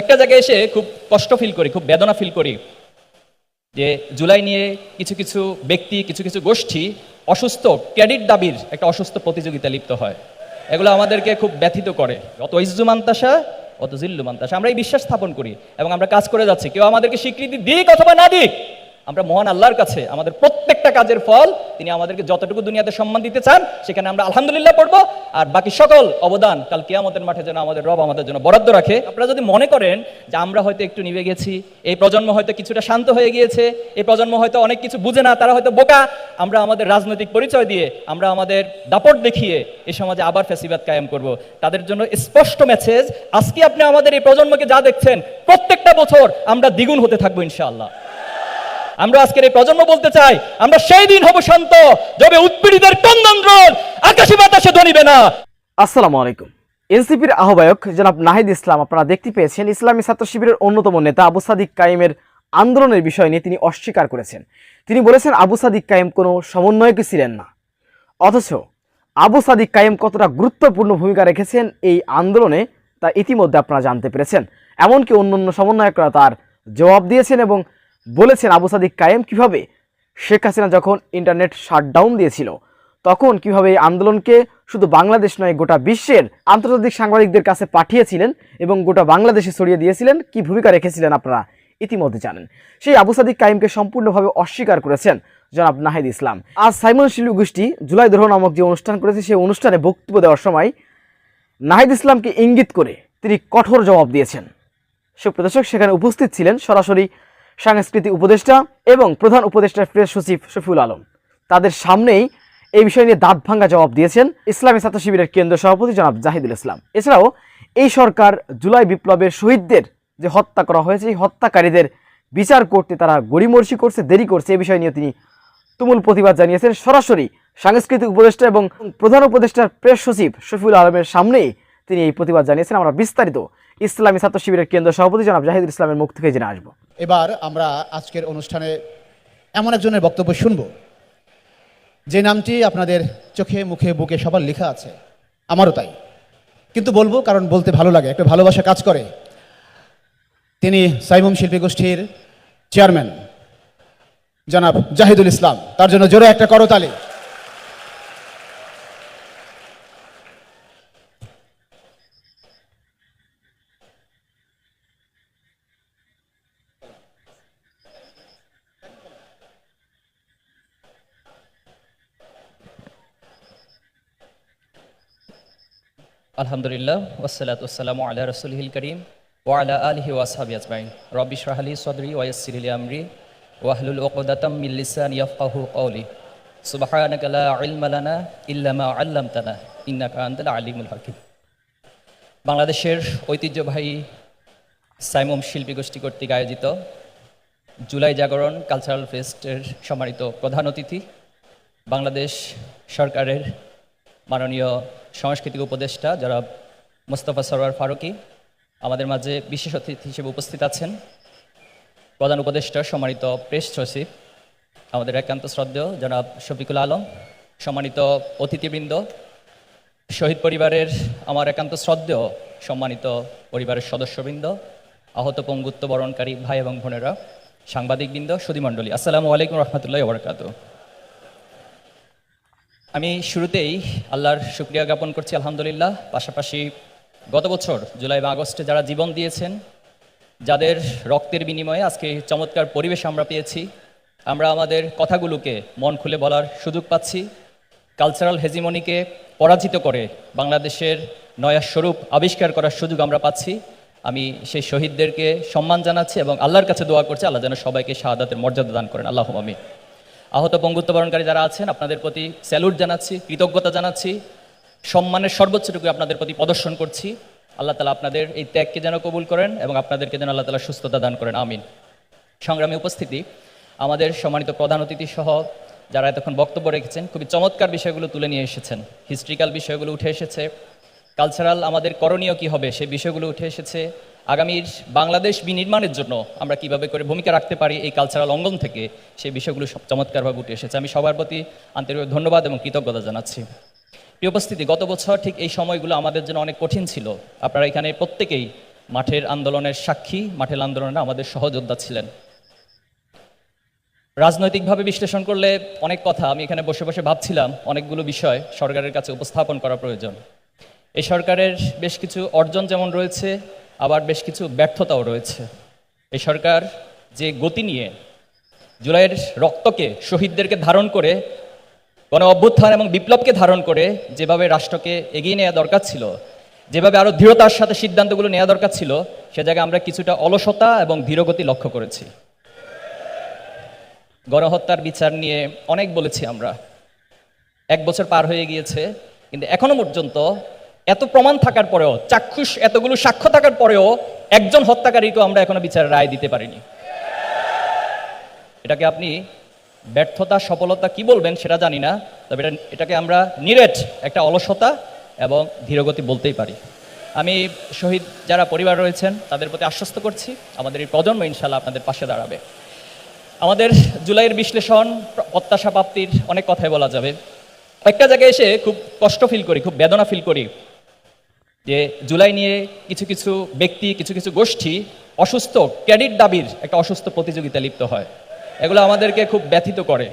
একটা জায়গায় এসে খুব কষ্ট ফিল করি, খুব বেদনা ফিল করি যে জুলাই নিয়ে কিছু কিছু ব্যক্তি, কিছু কিছু গোষ্ঠী অসুস্থ, ক্রেডিট দাবির একটা অসুস্থ প্রতিযোগিতা লিপ্ত হয়। এগুলো আমাদেরকে খুব ব্যথিত করে। অত ইজ্জু মান্তাসা, অত জিল্লু মান্তাসা। আমরা এই বিশ্বাস স্থাপন করি এবং আমরা কাজ করে যাচ্ছি। কেউ আমাদেরকে স্বীকৃতি দিক অথবা না দিক আমরা মহান আল্লাহর কাছে আমাদের প্রত্যেকটা কাজের ফল তিনি আমাদেরকে যতটুকু দুনিয়াতে সম্মান দিতে চান, সেখানে আমরা আলহামদুলিল্লাহ পড়ব। আর বাকি সকল অবদান কাল কিয়ামতের মাঠে যেন আমাদের রব আমাদের জন্য বরাদ্দ রাখে। আপনারা যদি মনে করেন যে আমরা হয়তো একটু নিভে গেছি, এই প্রজন্ম হয়তো কিছুটা শান্ত হয়ে গিয়েছে, এই প্রজন্ম হয়তো অনেক কিছু বুঝে না, তারা হয়তো বোকা, আমরা আমাদের রাজনৈতিক পরিচয় দিয়ে আমরা আমাদের দাপট দেখিয়ে এই সমাজে আবার ফেসিবাদ কায়েম করব। তাদের জন্য স্পষ্ট মেসেজ আজকে আপনি আমাদের এই প্রজন্মকে যা দেখছেন, প্রত্যেকটা বছর আমরা দ্বিগুণ হতে থাকব ইনশাআল্লাহ। আমরা আজকের এই প্রজন্ম বলতে চাই, আমরা সেই দিন হব শান্ত যবে উৎপীড়িতের কন্দন্দ্রল আকাশে বাতাসে ধরিবে না। আসসালামু আলাইকুম। এনসিপির আহ্বায়ক জনাব নাহিদ ইসলাম, আপনারা দেখতে পেয়েছেন, ইসলামী ছাত্র শিবিরের অন্যতম নেতা আবু সাদিক কাইমের আন্দোলনের বিষয় নিয়ে তিনি অস্বীকার করেছেন। তিনি বলেছেন, আবু সাদিক কাইম কোনো সমন্বয়কে ছিলেন না। অথচ আবু সাদিক কাইম কতটা গুরুত্বপূর্ণ ভূমিকা রেখেছেন এই আন্দোলনে, তা ইতিমধ্যে আপনারা জানতে পেরেছেন। এমনকি অন্য অন্য সমন্বয়করা তার জবাব দিয়েছেন এবং বলেছেন আবু সাদিক কায়েম কীভাবে? শেখ হাসিনা যখন ইন্টারনেট শাটডাউন দিয়েছিল, তখন কীভাবে এই আন্দোলনকে শুধু বাংলাদেশ নয়, গোটা বিশ্বের আন্তর্জাতিক সাংবাদিকদের কাছে পাঠিয়েছিলেন এবং গোটা বাংলাদেশে ছড়িয়ে দিয়েছিলেন, কি ভূমিকা রেখেছিলেন আপনারা ইতিমধ্যে জানেন। সেই আবু সাদিক কাইমকে সম্পূর্ণভাবে অস্বীকার করেছেন জনাব নাহিদ ইসলাম। আজ সাইমন শিলু গোষ্ঠী জুলাই দোহ নামক যে অনুষ্ঠান করেছে, সেই অনুষ্ঠানে বক্তব্য দেওয়ার সময় নাহিদ ইসলামকে ইঙ্গিত করে তিনি কঠোর জবাব দিয়েছেন। সুপ্রদর্শক সেখানে উপস্থিত ছিলেন সরাসরি সাংস্কৃতিক উপদেষ্টা এবং প্রধান উপদেষ্টার প্রেস সচিব শফিউল আলম। তাদের সামনেই এই বিষয় নিয়ে দাঁত ভাঙ্গা জবাব দিয়েছেন ইসলামী ছাত্র শিবিরের কেন্দ্রীয় সভাপতি জনাব জাহিদুল ইসলাম। এছাড়াও এই সরকার জুলাই বিপ্লবের শহীদদের যে হত্যা করা হয়েছে, এই হত্যাকারীদের বিচার করতে তারা গড়িমর্ষি করছে, দেরি করছে এই বিষয় নিয়ে তিনি তুমুল প্রতিবাদ জানিয়েছেন। সরাসরি সাংস্কৃতিক উপদেষ্টা এবং প্রধান উপদেষ্টার প্রেস সচিব শফিউল আলমের সামনেই তিনি এই প্রতিবাদ জানিয়েছেন। আমরা বিস্তারিত ইসলামী ছাত্র শিবিরের কেন্দ্র সভাপতি জনাব জাহিদুল ইসলামের মুখ থেকে জেনে আসব। এবার আমরা আজকের অনুষ্ঠানে এমন একজনের বক্তব্য শুনব। যে নামটি আপনাদের চোখে, মুখে, বুকে সবার লেখা আছে। আমারও তাই। কিন্তু বলব, কারণ বলতে ভালো লাগে, একটা ভালোবাসা কাজ করে। তিনি সাইমুম শিল্পী গোষ্ঠীর চেয়ারম্যান। জনাব জাহিদুল ইসলাম, তার জন্য জোরে একটা করতালি। আলহামদুলিল্লাহ ওসালাত ওসালামু আল্লাহ রসুলহিল করিম ওয়ালা আলহি ওয়াসাবি আজমাইন। রব্বি শাহলি সদরি ওয়াসিরিল আমরি ওয়াহলুল ওকদাতাম মিল্লিসান ইয়াফকাহু কওলি। সুবহানাকা লা ইলমা লানা ইল্লা মা আল্লামতানা আলিমুল হাকিম। বাংলাদেশের ঐতিহ্যবাহী সাইমম শিল্পী গোষ্ঠী কর্তৃক আয়োজিত জুলাই জাগরণ কালচারাল ফেস্টের সম্মানিত প্রধান অতিথি বাংলাদেশ সরকারের মাননীয় সাংস্কৃতিক উপদেষ্টা যারা মোস্তফা সরোয়ার ফারুকি আমাদের মাঝে বিশেষ অতিথি হিসেবে উপস্থিত আছেন। প্রধান উপদেষ্টা, সম্মানিত প্রেস সচিব, আমাদের একান্ত শ্রদ্ধেয় জনাব শফিকুল আলম, সম্মানিত অতিথিবৃন্দ, শহীদ পরিবারের আমার একান্ত শ্রদ্ধেয়, সম্মানিত পরিবারের সদস্যবৃন্দ, আহত পঙ্গুত্ব বরণকারী ভাই এবং বোনেরা, সাংবাদিকবৃন্দ, সুধীমণ্ডলী, আসসালামু আলাইকুম রহমতুল্লাহ বরকাত আমি শুরুতেই আল্লাহর শুক্রিয়া জ্ঞাপন করছি, আলহামদুলিল্লাহ। পাশাপাশি গত বছর, জুলাই বা আগস্টে যারা জীবন দিয়েছেন, যাদের রক্তের বিনিময়ে আজকে চমৎকার পরিবেশ আমরা পেয়েছি, আমরা আমাদের কথাগুলোকে মন খুলে বলার সুযোগ পাচ্ছি। কালচারাল হেজিমনিকে পরাজিত করে বাংলাদেশের নয়া স্বরূপ আবিষ্কার করার সুযোগ আমরা পাচ্ছি। আমি সেই শহীদদেরকে সম্মান জানাচ্ছি এবং আল্লাহর কাছে দোয়া করছি, আল্লাহ যেন সবাইকে শাহাদাতের মর্যাদা দান করেন। আল্লাহ আমি আহত পঙ্গুত্ব বরণকারী যারা আছেন, আপনাদের প্রতি স্যালুট জানাচ্ছি, কৃতজ্ঞতা জানাচ্ছি, সম্মানের সর্বোচ্চটুকু আপনাদের প্রতি প্রদর্শন করছি। আল্লাহ তালা আপনাদের এই ত্যাগকে যেন কবুল করেন এবং আপনাদেরকে যেন আল্লাহ তালা সুস্থতা দান করেন। আমিন। সংগ্রামী উপস্থিতি, আমাদের সম্মানিত প্রধান অতিথি সহ যারা এতক্ষণ বক্তব্য রেখেছেন, খুবই চমৎকার বিষয়গুলো তুলে নিয়ে এসেছেন। হিস্ট্রিক্যাল বিষয়গুলো উঠে এসেছে। কালচারাল আমাদের করণীয় কি হবে, সেই বিষয়গুলো উঠে এসেছে। আগামীর বাংলাদেশ বিনির্মাণের জন্য আমরা কীভাবে করে ভূমিকা রাখতে পারি এই কালচারাল অঙ্গন থেকে সেই বিষয়গুলো সব চমৎকারভাবে উঠে এসেছে। আমি সবার প্রতি আন্তরিক ধন্যবাদ এবং কৃতজ্ঞতা জানাচ্ছি। প্রিয় উপস্থিতি, গত বছর ঠিক এই সময়গুলো আমাদের জন্য অনেক কঠিন ছিল। আপনারা এখানে প্রত্যেকেই মাঠের আন্দোলনের সাক্ষী, মাঠের আন্দোলনে আমাদের সহযোদ্ধা ছিলেন। রাজনৈতিকভাবে বিশ্লেষণ করলে অনেক কথা, আমি এখানে বসে বসে ভাবছিলাম অনেকগুলো বিষয় সরকারের কাছে উপস্থাপন করা প্রয়োজন। এই সরকারের বেশ কিছু অর্জন যেমন রয়েছে আবার বেশ কিছু ব্যর্থতাও রয়েছে। এই সরকার যে গতি নিয়ে জুলাইয়ের রক্তকে শহীদদেরকে ধারণ করে, গণ অভ্যুত্থান এবং বিপ্লবকে ধারণ করে যেভাবে রাষ্ট্রকে এগিয়ে নেওয়া দরকার ছিল, যেভাবে আরও দৃঢ়তার সাথে সিদ্ধান্তগুলো নেওয়া দরকার ছিল, সে জায়গায় আমরা কিছুটা অলসতা এবং ধীরগতি লক্ষ্য করেছি। গণহত্যার বিচার নিয়ে অনেক বলেছি আমরা। এক বছর পার হয়ে গিয়েছে, কিন্তু এখনও পর্যন্ত এত প্রমাণ থাকার পরেও, চাক্ষুষ এতগুলো সাক্ষ্য থাকার পরেও একজন হত্যাকারীকেও আমরা এখনও বিচারের রায় দিতে পারিনি। এটাকে আপনি ব্যর্থতা, সফলতা কি বলবেন সেটা জানি না, তবে এটা এটাকে আমরা নিরেট একটা অলসতা এবং ধীরগতি বলতেই পারি। আমি শহীদ যারা পরিবার রয়েছেন, তাদের প্রতি আশ্বস্ত করছি, আমাদের এই প্রজন্ম ইনশাল্লাহ আপনাদের পাশে দাঁড়াবে। আমাদের জুলাইয়ের বিশ্লেষণ, প্রত্যাশা প্রাপ্তির অনেক কথাই বলা যাবে। একটা জায়গায় এসে খুব কষ্ট ফিল করি, খুব বেদনা ফিল করি। যে জুলাই নিয়ে কিছু কিছু ব্যক্তি, কিছু কিছু গোষ্ঠী অসুস্থ ক্রেডিট দাবির একটা অসুস্থ প্রতিযোগিতা লিপ্ত হয়। এগুলো আমাদেরকে খুব ব্যথিত করে।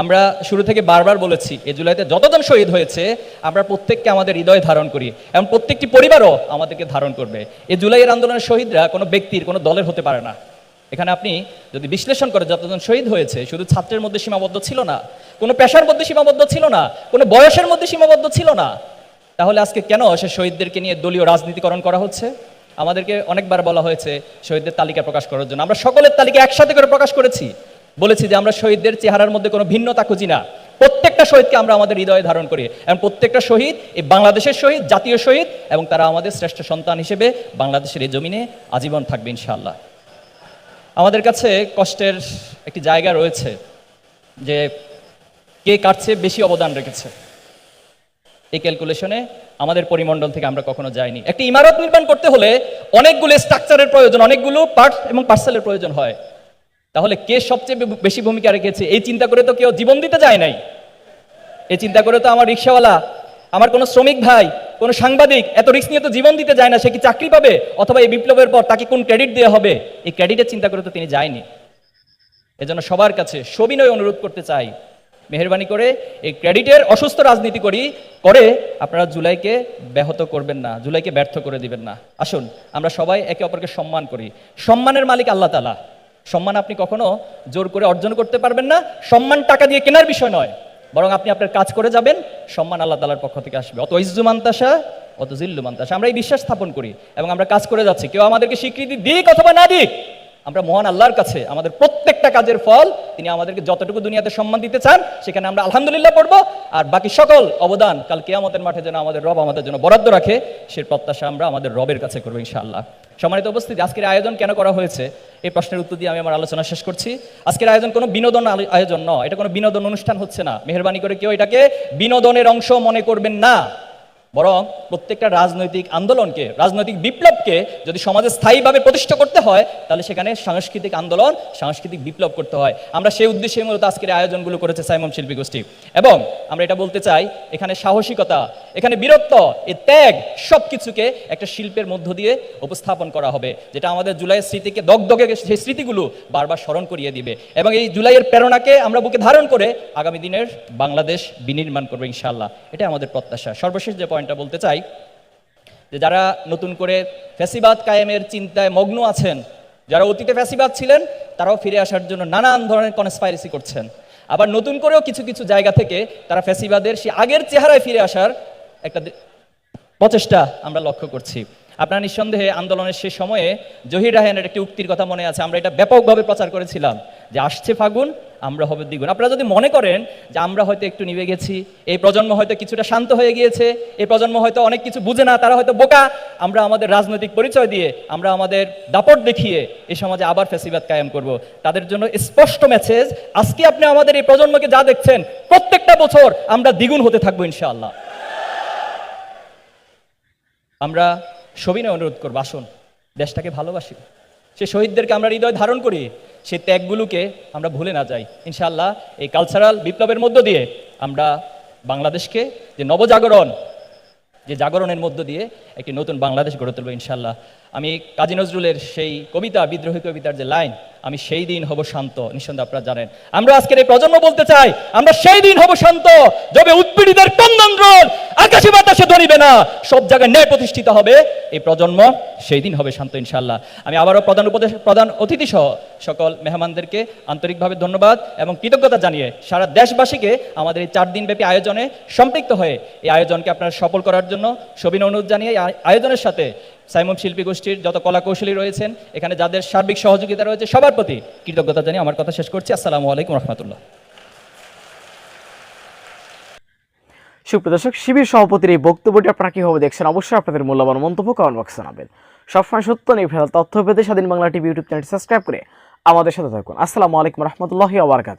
আমরা শুরু থেকে বারবার বলেছি এই জুলাইতে যতজন শহীদ হয়েছে, আমরা প্রত্যেককে আমাদের হৃদয়ে ধারণ করি এবং প্রত্যেকটি পরিবারও আমাদেরকে ধারণ করবে। এই জুলাইয়ের আন্দোলনের শহীদরা কোনো ব্যক্তির, কোনো দলের হতে পারে না। এখানে আপনি যদি বিশ্লেষণ করেন, যতজন শহীদ হয়েছে, শুধু ছাত্রের মধ্যে সীমাবদ্ধ ছিল না, কোনো পেশার মধ্যে সীমাবদ্ধ ছিল না, কোনো বয়সের মধ্যে সীমাবদ্ধ ছিল না তাহলে আজকে কেন সে শহীদদেরকে নিয়ে দলীয় রাজনীতিকরণ করা হচ্ছে? আমাদেরকে অনেকবার বলা হয়েছে শহীদদের তালিকা প্রকাশ করার জন্য। আমরা সকলের তালিকা একসাথে করে প্রকাশ করেছি। বলেছি যে আমরা শহীদদের চেহারার মধ্যে কোনো ভিন্নতা খুঁজি না। প্রত্যেকটা শহীদকে আমরা আমাদের হৃদয়ে ধারণ করি। এবং প্রত্যেকটা শহীদ এই বাংলাদেশের শহীদ, জাতীয় শহীদ এবং তারা আমাদের শ্রেষ্ঠ সন্তান হিসেবে বাংলাদেশের এই জমিনে আজীবন থাকবে ইনশাআল্লাহ। আমাদের কাছে কষ্টের একটি জায়গা রয়েছে যে কে কাটছে বেশি অবদান রেখেছে। এই ক্যালকুলেশনে আমাদের পরিমণ্ডল থেকে আমরা কখনো যাইনি। একটি ইমারত নির্মাণ করতে হলে অনেকগুলো স্ট্রাকচারের প্রয়োজন, অনেকগুলো পার্ট এবং পার্সেলের প্রয়োজন হয়। তাহলে কে সবচেয়ে বেশি ভূমিকা রেখেছে? এই চিন্তা করে তো কেউ জীবন দিতে যায় নাই। এই চিন্তা করে তো আমার রিক্সাওয়ালা, আমার কোনো শ্রমিক ভাই, কোনো সাংবাদিক এত রিস্ক নিয়ে তো জীবন দিতে যায় না, সে কি চাকরি পাবে? অথবা এই বিপ্লবের পর তাকে কোন ক্রেডিট দেওয়া হবে? এই ক্রেডিটের চিন্তা করে তো তিনি যায়নি। এজন্য সবার কাছে সবিনয় অনুরোধ করতে চাই মেহরবানি করে এই ক্রেডিটের অসুস্থ রাজনীতি করি, করে আপনারা জুলাইকে ব্যাহত করবেন না, জুলাইকে ব্যর্থ করে দিবেন না। আসুন, আমরা সবাই একে অপরকে সম্মান করি। সম্মানের মালিক আল্লাহ তালা সম্মান আপনি কখনো জোর করে অর্জন করতে পারবেন না। সম্মান টাকা দিয়ে কেনার বিষয় নয়। বরং আপনি আপনার কাজ করে যাবেন, সম্মান আল্লাহ তালার পক্ষ থেকে আসবে। অত ইজ্জুমান্তাসা অত জিল্লুমান্তাসা আমরা এই বিশ্বাস স্থাপন করি এবং আমরা কাজ করে যাচ্ছি। কেউ আমাদেরকে স্বীকৃতি দিক অথবা না দিক আমরা মহান আল্লাহর কাছে আমাদের প্রত্যেকটা কাজের ফল, তিনি আমাদেরকে যতটুকু দুনিয়াতে সম্মান দিতে চান, সেখানে আমরা আলহামদুলিল্লাহ পড়ব। আর বাকি সকল অবদান কাল কেয়ামতের মাঠে যেন আমাদের রব আমাদের জন্য বরাদ্দ রাখে, সে প্রত্যাশা আমরা আমাদের রবের কাছে করব ইনশাআল্লাহ। সম্মানিত উপস্থিতি, আজকের আয়োজন কেন করা হয়েছে? এই প্রশ্নের উত্তর দিয়ে আমি আমার আলোচনা শেষ করছি। আজকের আয়োজন কোনো বিনোদন আয়োজন নয়, এটা কোনো বিনোদন অনুষ্ঠান হচ্ছে না। মেহরবানি করে কেউ এটাকে বিনোদনের অংশ মনে করবেন না। বরং প্রত্যেকটা রাজনৈতিক আন্দোলনকে, রাজনৈতিক বিপ্লবকে যদি সমাজে স্থায়ীভাবে প্রতিষ্ঠা করতে হয়, তাহলে সেখানে সাংস্কৃতিক আন্দোলন, সাংস্কৃতিক বিপ্লব করতে হয়। আমরা সেই উদ্দেশ্যে মূলত আজকের আয়োজনগুলো করেছে সাইমন শিল্পী গোষ্ঠী। এবং আমরা এটা বলতে চাই, এখানে সাহসিকতা, এখানে বীরত্ব, এ ত্যাগ সব কিছুকে একটা শিল্পের মধ্য দিয়ে উপস্থাপন করা হবে, যেটা আমাদের জুলাইয়ের স্মৃতিকে, দগদগে সেই স্মৃতিগুলো বারবার স্মরণ করিয়ে দিবে। এবং এই জুলাইয়ের প্রেরণাকে আমরা বুকে ধারণ করে আগামী দিনের বাংলাদেশ বিনির্মাণ করব ইনশাল্লাহ এটা আমাদের প্রত্যাশা। সর্বশেষ যে পয়েন্টটা বলতে চাই, যে যারা নতুন করে ফ্যাসিবাদ কায়েমের চিন্তায় মগ্ন আছেন, যারা অতীতে ফ্যাসিবাদ ছিলেন, তারাও ফিরে আসার জন্য নানান ধরনের কনস্পাইরেসি করছেন। আবার নতুন করেও কিছু কিছু জায়গা থেকে তারা ফ্যাসিবাদের সে আগের চেহারায় ফিরে আসার একটা প্রচেষ্টা আমরা লক্ষ্য করছি। আপনার নিঃসন্দেহে আন্দোলনের সে সময়ে জহির রাহানের একটি উক্তির কথা মনে আছে, আমরা এটা ব্যাপকভাবে প্রচার করেছিলাম, যে আসছে ফাগুন আমরা হবে দ্বিগুণ। আপনারা যদি মনে করেন যে আমরা হয়তো একটু নিভে গেছি, এই প্রজন্ম হয়তো কিছুটা শান্ত হয়ে গিয়েছে, এই প্রজন্ম হয়তো অনেক কিছু বুঝে না, তারা হয়তো বোকা, আমরা আমাদের রাজনৈতিক পরিচয় দিয়ে, আমরা আমাদের দাপট দেখিয়ে এই সমাজে আবার ফেসিবাদ কায়েম করব। তাদের জন্য স্পষ্ট মেসেজ আজকে আপনি আমাদের এই প্রজন্মকে যা দেখছেন, প্রত্যেকটা বছর আমরা দ্বিগুণ হতে থাকব ইনশাআল্লাহ। আমরা সবিনয় অনুরোধ করব, আসুন, দেশটাকে ভালোবাসি। সে শহীদদেরকে আমরা হৃদয় ধারণ করি সেই ত্যাগগুলোকে আমরা ভুলে না যাই। ইনশাআল্লাহ এই কালচারাল বিপ্লবের মধ্য দিয়ে আমরা বাংলাদেশকে যে নবজাগরণ, যে জাগরণের মধ্য দিয়ে একটি নতুন বাংলাদেশ গড়ে তুলবো ইনশাল্লাহ আমি কাজী নজরুলের সেই কবিতা, বিদ্রোহী কবিতার যে লাইন, আমি সেই দিন হব শান্ত। নিঃসন্দেহে আপনারা জানেন। আমরা আজকের এই প্রজন্ম বলতে চাই, আমরা সেই দিন হব শান্ত, যবে উৎপীড়িতের কন্দন্দ্রণ আকাশে ধরিবে না। সব জায়গায় ন্যায় প্রতিষ্ঠিত হবে। এই প্রজন্ম সেই দিন হবে শান্ত ইনশাল্লাহ আমি আবারও প্রধান উপদেশ, প্রধান অতিথি সহ সকল মেহমানদেরকে আন্তরিকভাবে ধন্যবাদ এবং কৃতজ্ঞতা জানিয়ে সারা দেশবাসীকে আমাদের এই চার দিনব্যাপী আয়োজনে সম্পৃক্ত হয়ে এই আয়োজনকে আপনারা সফল করার জন্য সবিন অনুরোধ জানিয়ে আয়োজনের সাথে সাইমন শিল্পী গোষ্ঠীর যত কলা কৌশলী রয়েছেন, এখানে যাদের সার্বিক সহযোগিতা রয়েছে, সবার প্রতি কৃতজ্ঞতা জানিয়ে আমার কথা শেষ করছি। আসসালামু আলাইকুম রহমতুল্লাহ। সুপ্রদর্শক শিবির সভাপতির এই বক্তব্যটি আপনারা কীভাবে দেখছেন? অবশ্যই আপনাদের মূল্যবান মন্তব্য কমেন্ট বক্সে জানাবেন। সবসময় সত্য, নির্ভেজাল তথ্য পেতে Swadhin Bangla TV YouTube channel subscribe করে আমাদের সাথে থাকুন। আসসালামু আলাইকুম রহমতুল্লাহি আবরকাত